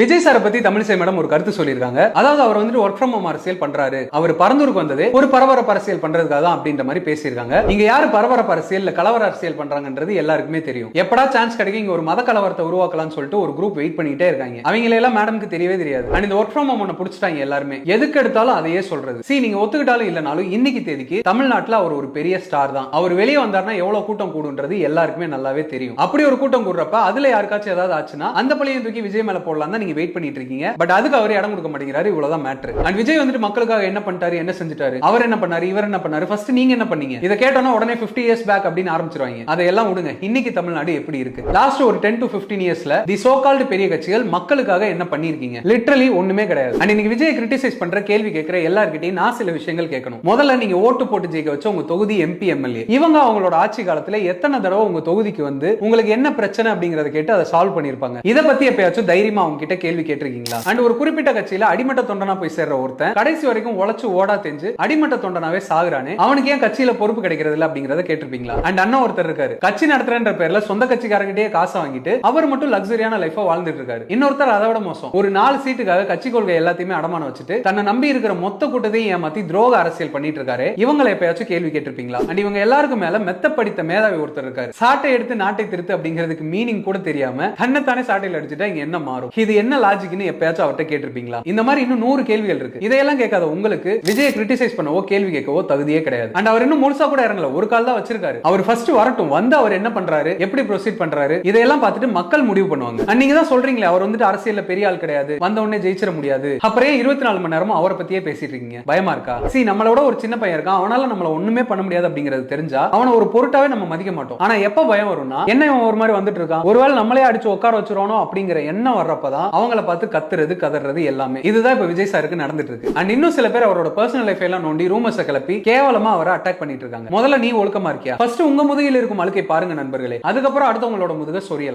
விஜய் சாரை பத்தி தமிழிசை மேடம் ஒரு கருத்து சொல்லியிருக்காங்க. அதாவது அவர் வந்துட்டு ஒர்க் ஃப்ரம் ஹோம் அரசியல் பண்றாரு. அவர் பரந்தூருக்கு வந்தது ஒரு பரபரப்பு அரசியல் பண்றதுக்காக தான் அப்படின்ற மாதிரி பேசியிருக்காங்க. இங்க யாரு பரபரப்பு அரசியல் கலவர அரசியல் பண்றாங்கன்றது எல்லாருக்குமே தெரியும். எப்படா சான்ஸ் கிடைக்கும் இங்க ஒரு மத கலவரத்தை உருவாக்கலாம்னு சொல்லிட்டு ஒரு குரூப் வெயிட் பண்ணிட்டே இருக்காங்க. அவங்க எல்லாம் மேடம்க்கு தெரியவே தெரியாது. அண்ட் இந்த ஒர்க் ஃப்ரம் ஹோம் ஒன்று பிடிச்சிட்டாங்க எல்லாருமே. எதுக்கு எடுத்தாலும் அதையே சொல்றது. சி நீங்க ஒத்துக்கிட்டாலும் இல்லனாலும் இன்னைக்கு தேதிக்கு தமிழ்நாட்டுல அவர் ஒரு பெரிய ஸ்டார் தான். அவர் வெளியே வந்தார்னா எவ்வளவு கூட்டம் கூடுன்றது எல்லாருக்குமே நல்லாவே தெரியும். அப்படி ஒரு கூட்டம் கூடுறப்ப அதுல யாருக்காச்சும் ஏதாவது ஆச்சுன்னா அந்த பழியும் தூக்கி விஜய் மேல போடலாம் நீங்க வெயிட் பண்ணிட்டு இருக்கீங்க. பட் அதுக்கு அவர் இடம் கொடுக்க மாட்டேங்கிறாரு. இவ்வளவுதான் மேட்ரு அண்ட் விஜய் வந்துட்டு மக்களுக்காக என்ன பண்ணிட்டாரு என்ன செஞ்சுட்டாரு? அவர் என்ன பண்ணாரு இவர் என்ன பண்ணாரு? ஃபர்ஸ்ட் நீங்க என்ன பண்ணீங்க? இதை கேட்டோன்னா உடனே 50 இயர்ஸ் பேக் அப்படின்னு ஆரம்பிச்சிருவாங்க. அதையெல்லாம் விடுங்க. இன்னைக்கு தமிழ்நாடு எப்படி இருக்கு? லாஸ்ட் ஒரு டென் டு 15 இயர்ஸ்ல தி சோ கால்டு பெரிய கட்சிகள் மக்களுக்காக என்ன பண்ணிருக்கீங்க லிட்டரலி ஒண்ணுமே கிடையாது. அண்ட் இன்னைக்கு விஜய் கிரிட்டிசைஸ் பண்ற கேள்வி கேட்கிற எல்லார்கிட்டையும் நான் சில விஷயங்கள் கேட்கணும். முதல்ல நீங்க ஓட்டு போட்டு ஜெயிக்க வச்ச உங்க தொகுதி எம்பி எம்எல்ஏ இவங்க அவங்களோட ஆட்சி காலத்துல எத்தனை தடவை உங்க தொகுதிக்கு வந்து உங்களுக்கு என்ன பிரச்சனை அப்படிங்கறத கேட்டு அதை சால்வ் பண்ணிருப்பாங்க இதை பத்தி எப்பயாச்சும் தைரியமா அவங்க கிட்ட கிட்ட கேள்வி கேட்டிருக்கீங்களா? அண்ட் ஒரு குறிப்பிட்ட கட்சியில அடிமட்ட தொண்டனா போய் சேர்ற ஒருத்தன் கடைசி வரைக்கும் உழைச்சு ஓடா தெரிஞ்சு அடிமட்ட தொண்டனாவே சாகுறானே அவனுக்கு ஏன் கட்சியில பொறுப்பு கிடைக்கிறது இல்ல அப்படிங்கறத கேட்டிருப்பீங்களா? அண்ட் அண்ணன் ஒருத்தர் இருக்காரு. கட்சி நடத்துறன்ற பேர்ல சொந்த கட்சிக்காரங்கிட்டே காசை வாங்கிட்டு அவர் மட்டும் லக்ஸரியான லைஃபா வாழ்ந்துட்டு இருக்காரு. இன்னொருத்தர் அதை விட மோசம். ஒரு நாலு சீட்டுக்காக கட்சி கொள்கை எல்லாத்தையுமே அடமானம் வச்சுட்டு தன்னை நம்பி இருக்கிற மொத்த கூட்டத்தையும் ஏமாத்தி துரோக அரசியல் பண்ணிட்டு இருக்காரு. இவங்களை எப்பயாச்சும் கேள்வி கேட்டிருப்பீங்களா? அண்ட் இவங்க எல்லாருக்கும் மேல மெத்த படித்த மேதாவி ஒருத்தர் இருக்காரு. சாட்டை எடுத்து நாட்டை திருத்து அப்படிங்கிறதுக்கு மீனிங் கூட தெரியாம தன்னைத்தானே சாட்டையில் அடிச்சுட்டா இங்க என்ன மாறும்? இது என்ன லாஜிக்னு எப்பயாச்சும் அவர்கிட்ட கேட்டிருப்பீங்களா? இந்த மாதிரி இன்னும் நூறு கேள்விகள் இருக்கு. இதையெல்லாம் கேட்காத உங்களுக்கு விஜய் கிரிட்டிசைஸ் பண்ணவோ கேள்வி கேட்கவோ தகுதியே கிடையாது. அண்ட் அவர் இன்னும் முழுசா கூட இறங்கல. ஒரு கால் தான் வச்சிருக்காரு. அவர் ஃபர்ஸ்ட் வரட்டும். வந்து அவர் என்ன பண்றாரு? எப்படி ப்ரொசீட் பண்றாரு? இதையெல்லாம் பார்த்துட்டு மக்கள் முடிவு பண்ணுவாங்க. அண்ட் நீங்க தான் சொல்றீங்களே அவர் வந்துட்டு அரசியல்ல பெரிய ஆள் கிடையாது. வந்த உடனே ஜெயிச்சிட முடியாது. அப்புறம் இருபத்தி நாலு மணி நேரமும் அவரை பத்தியே பேசிட்டு இருக்கீங்க. பயமா இருக்கா? சி நம்மளோட ஒரு சின்ன பையன் இருக்கான். அவனால நம்மள ஒண்ணுமே பண்ண முடியாது அப்படிங்கறது தெரிஞ்சா அவனை ஒரு பொருட்டாவே நம்ம மதிக்க மாட்டோம். ஆனா எப்ப பயம் வரும்னா என்ன ஒரு மாதிரி வந்துட்டு இருக்கான்? ஒருவேளை நம்மளே அடிச்சு உட்கார வச்சிருவானோ அப்படிங்கிற எண்ணம் வர்றப்பதான் அவங்கள பார்த்து கத்துறது கதறது எல்லாமே. இதுதான் இப்ப விஜய் சாருக்கு நடந்துட்டு இருக்கு அண்ட் இன்னும் சில பேர் அவரோட பர்சனல் லைஃப் எல்லாம் நோண்டி ரூமர்ஸ் கிளப்பி கேவலமா அவரை அட்டாக் பண்ணிட்டு இருக்காங்க. முதல்ல நீ ஒழுக்கமா இருக்கியா? ஃபர்ஸ்ட் உங்க முதுகில் இருக்கும் அழுக்கை பாருங்க நண்பர்களே. அதுக்கப்புறம் அடுத்தவங்களோட முதுக சொரியலாம்.